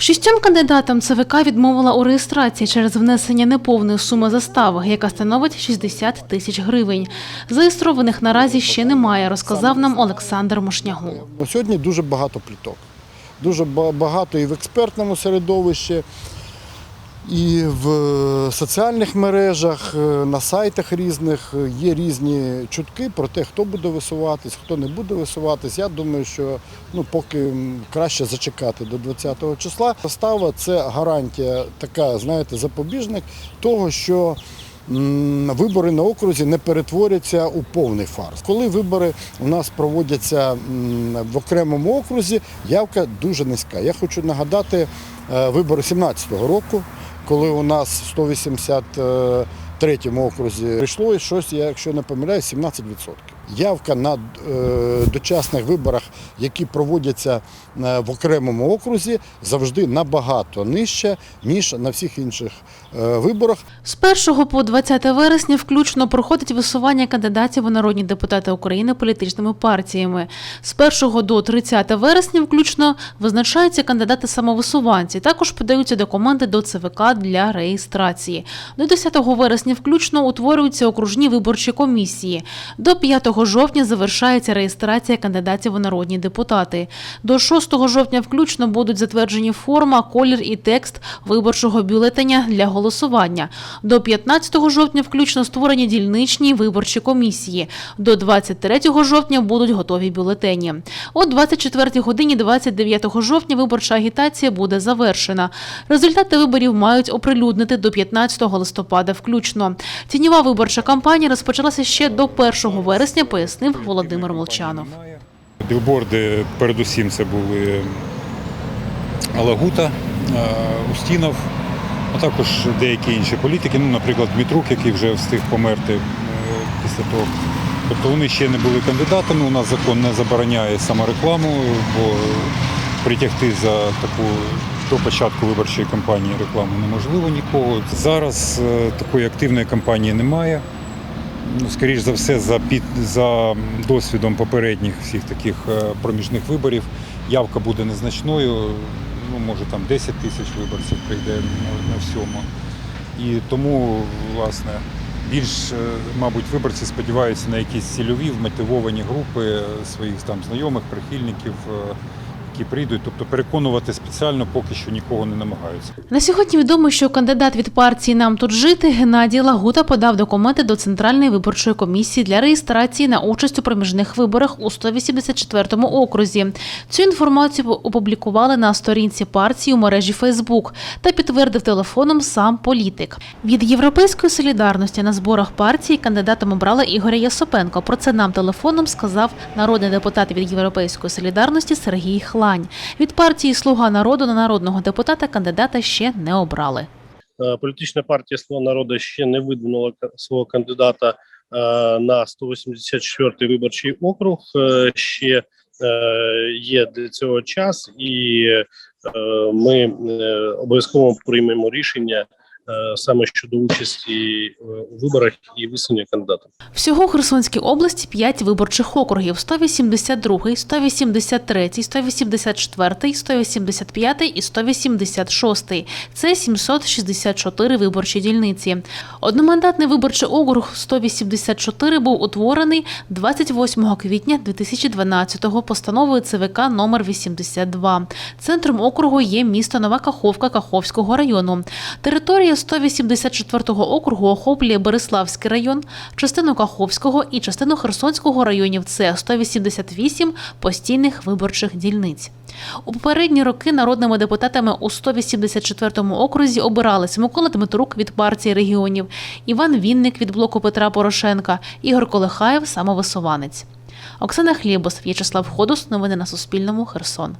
Шістьом кандидатам ЦВК відмовила у реєстрації через внесення неповної суми застави, яка становить 60 тисяч гривень. Зареєстрованих наразі ще немає, розказав нам Олександр Мошнягул. Ну, Сьогодні дуже багато пліток. Дуже багато і в експертному середовищі, і в е, соціальних мережах, е, на сайтах різних е, є різні чутки про те, хто буде висуватись, хто не буде висуватись. Я думаю, що ну, поки краще зачекати до 20-го числа. Става це гарантія, така, знаєте, запобіжник того, що вибори на окрузі не перетворяться у повний фарс. Коли вибори у нас проводяться в окремому окрузі, явка дуже низька. Я хочу нагадати вибори 17-го року, коли у нас в 183 окрузі прийшло і щось, я, якщо не помиляюсь, 17%. Явка на е, дочасних виборах, які проводяться е, в окремому окрузі, завжди набагато нижча, ніж на всіх інших е, виборах. З 1 по 20 вересня включно проходить висування кандидатів у народні депутати України політичними партіями. З 1 до 30 вересня включно визначаються кандидати самовисуванці. Також подаються документи до ЦВК для реєстрації. До 10 вересня включно утворюються окружні виборчі комісії. До 5 жовтня завершається реєстрація кандидатів у народні депутати. До 6 жовтня включно будуть затверджені форма, колір і текст виборчого бюлетеня для голосування. До 15 жовтня включно створені дільничні виборчі комісії. До 23 жовтня будуть готові бюлетені. О 24 годині 29 жовтня виборча агітація буде завершена. Результати виборів мають оприлюднити до 15 листопада включно. Тіньова виборча кампанія розпочалася ще до 1 вересня, пояснив Володимир Молчанов. Білборди, передусім, це були Алагута, е, Устінов, а також деякі інші політики, ну, наприклад, Дмитрук, який вже встиг померти е, після того. Тобто вони ще не були кандидатами, у нас закон не забороняє саморекламу, бо притягти за таку до початку виборчої кампанії рекламу неможливо нікого. Зараз е, такої активної кампанії немає. Ну, скоріш за все, за, під, за досвідом попередніх всіх таких е, проміжних виборів явка буде незначною. Ну, може там 10 тисяч виборців прийде на, на всьому. І тому, власне, більш, е, мабуть, виборці сподіваються на якісь цільові вмотивовані групи своїх там знайомих, прихильників, е, які прийдуть. Тобто переконувати спеціально поки що нікого не намагаються. На сьогодні відомо, що кандидат від партії Нам тут жити Геннадій Лагута подав документи до Центральної виборчої комісії для реєстрації на участь у проміжних виборах у 184-му окрузі. Цю інформацію опублікували на сторінці партії у мережі Фейсбук та підтвердив телефоном сам політик. Від Європейської солідарності на зборах партії кандидатом обрали Ігоря Ясопенко. Про це нам телефоном сказав народний депутат від Європейської солідарності Сергій Хлань. Від партії Слуга народу на народного депутата кандидата ще не обрали. Е, Політична партія «Слуга народу ще не видвинула свого кандидата е, на 184-й виборчий округ. Е, Ще є для цього час, і ми обов'язково приймемо рішення саме щодо участі е, у виборах і висунення кандидата. Всього у Херсонській області 5 виборчих округів: 182, 183, 184, 185 і 186. Це 764 виборчі дільниці. Одномандатний виборчий округ 184 був утворений 28 квітня 2012-го постановою ЦВК номер 82. Центром округу є місто Нова Каховка Каховського району. Територія 184-го округу охоплює Береславський район, частину Каховського і частину Херсонського районів. Це 188 постійних виборчих дільниць. У попередні роки народними депутатами у 184-му окрузі обирались Микола Дмитрук від партії регіонів, Іван Вінник від блоку Петра Порошенка, Ігор Колихаєв самовисуванець. Оксана Хлібос, В'ячеслав Ходус. Новини на Суспільному. Херсон.